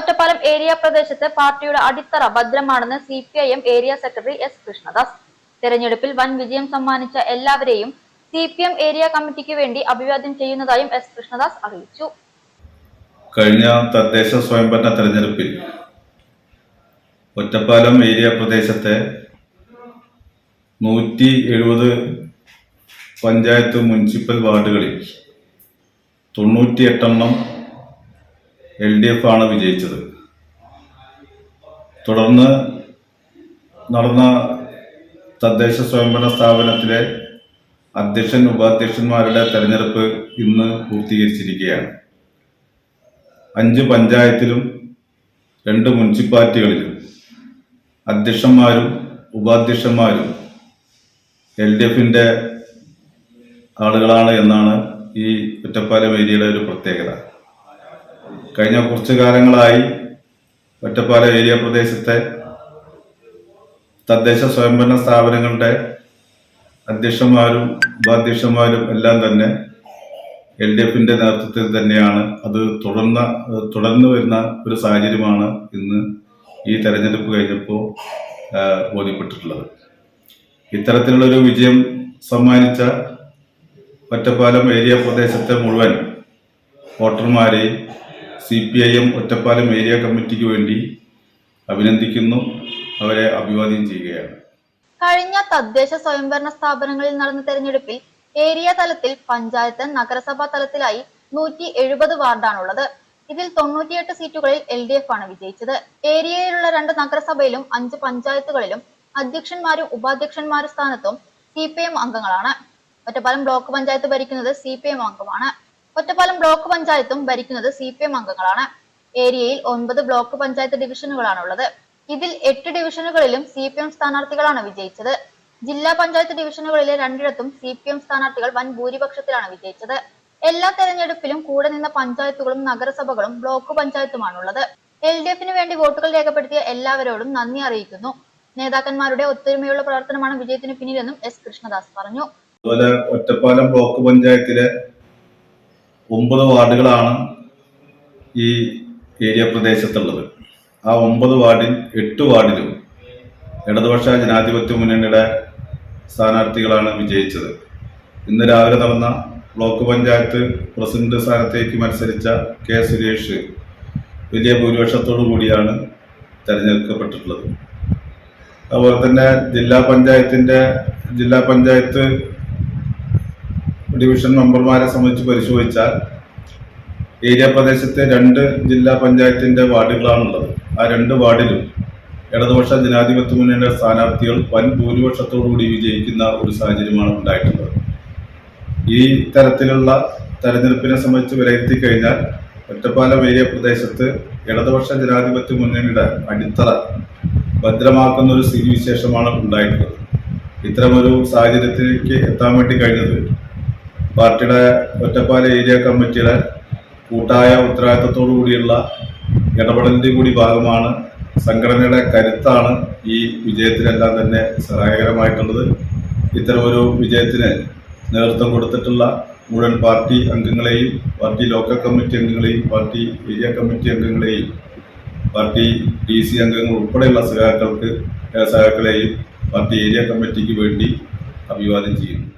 Ottapalam area പ്രദേശത്ത് പാർട്ടിയുടെ അടിത്തറ ഭദ്രമാണെന്ന് C P I M area secretary S Krishnadas. തെരഞ്ഞെടുപ്പിൽ വൻ വിജയം സമ്മാനിച്ച എല്ലാവരെയും സി പി എം ഏരിയ കമ്മിറ്റിക്ക് വേണ്ടി അഭിവാദ്യം ചെയ്യുന്നതായും എസ് കൃഷ്ണദാസ് അറിയിച്ചു. കഴിഞ്ഞ തദ്ദേശ സ്വയംഭരണ തെരഞ്ഞെടുപ്പിൽ ഒറ്റപ്പാലം ഏരിയ പ്രദേശത്തെ നൂറ്റി എഴുപത് പഞ്ചായത്ത് മുനിസിപ്പൽ വാർഡുകളിൽ തൊണ്ണൂറ്റിയെട്ടെണ്ണം എൽ ഡി എഫ് ആണ് വിജയിച്ചത്. തുടർന്ന് നടന്ന തദ്ദേശ സ്വയംഭരണ സ്ഥാപനത്തിലെ അധ്യക്ഷൻ ഉപാധ്യക്ഷന്മാരുടെ തെരഞ്ഞെടുപ്പ് ഇന്ന് പൂർത്തീകരിച്ചിരിക്കുകയാണ്. അഞ്ച് പഞ്ചായത്തിലും രണ്ട് മുനിസിപ്പാലിറ്റികളിലും അധ്യക്ഷന്മാരും ഉപാധ്യക്ഷന്മാരും എൽ ഡി എഫിന്റെ ആളുകളാണ് എന്നാണ് ഈ ഒറ്റപ്പാലം ഏരിയയുടെ ഒരു പ്രത്യേകത. കഴിഞ്ഞ കുറച്ചു കാലങ്ങളായി ഒറ്റപ്പാല ഏരിയ പ്രദേശത്തെ തദ്ദേശ സ്വയംഭരണ സ്ഥാപനങ്ങളുടെ അധ്യക്ഷന്മാരും ഉപാധ്യക്ഷന്മാരും എല്ലാം തന്നെ എൽ ഡി എഫിന്റെ നേതൃത്വത്തിൽ തന്നെയാണ്. അത് തുടർന്ന തുടർന്നു വരുന്ന ഒരു സാഹചര്യമാണ് ഇന്ന് ഈ തെരഞ്ഞെടുപ്പ് കഴിഞ്ഞപ്പോൾ ബോധ്യപ്പെട്ടിട്ടുള്ളത്. ഇത്തരത്തിലുള്ളൊരു വിജയം സമ്മാനിച്ച ഒറ്റപ്പാലം ഏരിയ പ്രദേശത്തെ മുഴുവൻ വോട്ടർമാരെയും C P I M Ottapalam area കമ്മിറ്റിക്ക് വേണ്ടി അഭിനന്ദിക്കുന്നു. അവരെ അഭിവാദ്യം ചെയ്യുകയാണ്. കഴിഞ്ഞ തദ്ദേശ സ്വയംഭരണ സ്ഥാപനങ്ങളിൽ നടന്ന തെരഞ്ഞെടുപ്പിൽ ഏരിയ തലത്തിൽ പഞ്ചായത്ത് നഗരസഭാ തലത്തിലായി നൂറ്റി എഴുപത് വാർഡാണുള്ളത്. ഇതിൽ തൊണ്ണൂറ്റിയെട്ട് സീറ്റുകളിൽ എൽ ഡി എഫ് ആണ് വിജയിച്ചത്. ഏരിയയിലുള്ള രണ്ട് നഗരസഭയിലും അഞ്ച് പഞ്ചായത്തുകളിലും അധ്യക്ഷന്മാരും ഉപാധ്യക്ഷന്മാരും സ്ഥാനത്തും സി പി എം അംഗങ്ങളാണ്. ഒറ്റപ്പാലം ബ്ലോക്ക് പഞ്ചായത്ത് ഭരിക്കുന്നത് സി പി എം അംഗമാണ്. ഒറ്റപ്പാലം ബ്ലോക്ക് പഞ്ചായത്തും ഭരിക്കുന്നത് സി പി എം അംഗങ്ങളാണ്. ഏരിയയിൽ ഒൻപത് ബ്ലോക്ക് പഞ്ചായത്ത് ഡിവിഷനുകളാണുള്ളത്. ഇതിൽ എട്ട് ഡിവിഷനുകളിലും സി പി എം സ്ഥാനാർത്ഥികളാണ് വിജയിച്ചത്. ജില്ലാ പഞ്ചായത്ത് ഡിവിഷനുകളിലെ രണ്ടിടത്തും സി പി എം സ്ഥാനാർത്ഥികൾ വൻ ഭൂരിപക്ഷത്തിലാണ് വിജയിച്ചത്. എല്ലാ തെരഞ്ഞെടുപ്പിലും കൂടെ നിന്ന പഞ്ചായത്തുകളും നഗരസഭകളും ബ്ലോക്ക് പഞ്ചായത്തുമാണുള്ളത്. എൽ ഡി എഫിന് വേണ്ടി വോട്ടുകൾ രേഖപ്പെടുത്തിയ എല്ലാവരോടും നന്ദി അറിയിക്കുന്നു. നേതാക്കന്മാരുടെ ഒത്തൊരുമയുള്ള പ്രവർത്തനമാണ് വിജയത്തിന് പിന്നിലെന്നും എസ് കൃഷ്ണദാസ് പറഞ്ഞു. അതുപോലെ ഒറ്റപ്പാലം ബ്ലോക്ക് പഞ്ചായത്തിലെ ഒമ്പത് വാർഡുകളാണ് ഈ ഏരിയ പ്രദേശത്തുള്ളത്. ആ ഒമ്പത് വാർഡിൽ എട്ട് വാർഡിലും ഇടതുപക്ഷ ജനാധിപത്യ മുന്നണിയുടെ സ്ഥാനാർത്ഥികളാണ് വിജയിച്ചത്. ഇന്ന് രാവിലെ നടന്ന ബ്ലോക്ക് പഞ്ചായത്ത് പ്രസിഡന്റ് സ്ഥാനത്തേക്ക് മത്സരിച്ച കെ സുരേഷ് വലിയ ഭൂരിപക്ഷത്തോടു കൂടിയാണ് തിരഞ്ഞെടുക്കപ്പെട്ടിട്ടുള്ളത്. അതുപോലെ തന്നെ ജില്ലാ പഞ്ചായത്തിന്റെ ജില്ലാ പഞ്ചായത്ത് ഡിവിഷൻ മെമ്പർമാരെ സംബന്ധിച്ച് പരിശോധിച്ചാൽ ഏരിയ പ്രദേശത്തെ രണ്ട് ജില്ലാ പഞ്ചായത്തിന്റെ വാർഡുകളാണുള്ളത്. ആ രണ്ട് വാർഡിലും ഇടതുപക്ഷ ജനാധിപത്യ മുന്നണിയുടെ സ്ഥാനാർത്ഥികൾ വൻ ഭൂരിപക്ഷത്തോടുകൂടി വിജയിക്കുന്ന ഒരു സാഹചര്യമാണ് ഉണ്ടായിട്ടുള്ളത്. ഈ തരത്തിലുള്ള തെരഞ്ഞെടുപ്പിനെ സംബന്ധിച്ച് വിലയിരുത്തി കഴിഞ്ഞാൽ ഒറ്റപ്പാലം ഏരിയ പ്രദേശത്ത് ഇടതുപക്ഷ ജനാധിപത്യ മുന്നണിയുടെ അടിത്തറ ഭദ്രമാക്കുന്ന ഒരു സ്ഥിതിവിശേഷമാണ് ഉണ്ടായിട്ടുള്ളത്. ഇത്തരമൊരു സാഹചര്യത്തിലേക്ക് എത്താൻ വേണ്ടി കഴിഞ്ഞത് പാർട്ടിയുടെ ഒറ്റപ്പാല ഏരിയ കമ്മിറ്റിയുടെ കൂട്ടായ ഉത്തരവാദിത്തത്തോടു കൂടിയുള്ള ഇടപെടലിന്റെ കൂടി ഭാഗമാണ് സംഘടനയുടെ കരുത്താണ് ഈ വിജയത്തിനെല്ലാം തന്നെ സഹായകരമായിട്ടുള്ളത്. ഇത്തരമൊരു വിജയത്തിന് നേതൃത്വം കൊടുത്തിട്ടുള്ള മുഴുവൻ പാർട്ടി അംഗങ്ങളെയും പാർട്ടി ലോക്കൽ കമ്മിറ്റി അംഗങ്ങളെയും പാർട്ടി ഏരിയ കമ്മിറ്റി അംഗങ്ങളെയും പാർട്ടി ഡി സി അംഗങ്ങൾ ഉൾപ്പെടെയുള്ള സഹാക്കൾക്ക് സഹാക്കളെയും പാർട്ടി ഏരിയ കമ്മിറ്റിക്ക് വേണ്ടി അഭിവാദ്യം ചെയ്യുന്നു.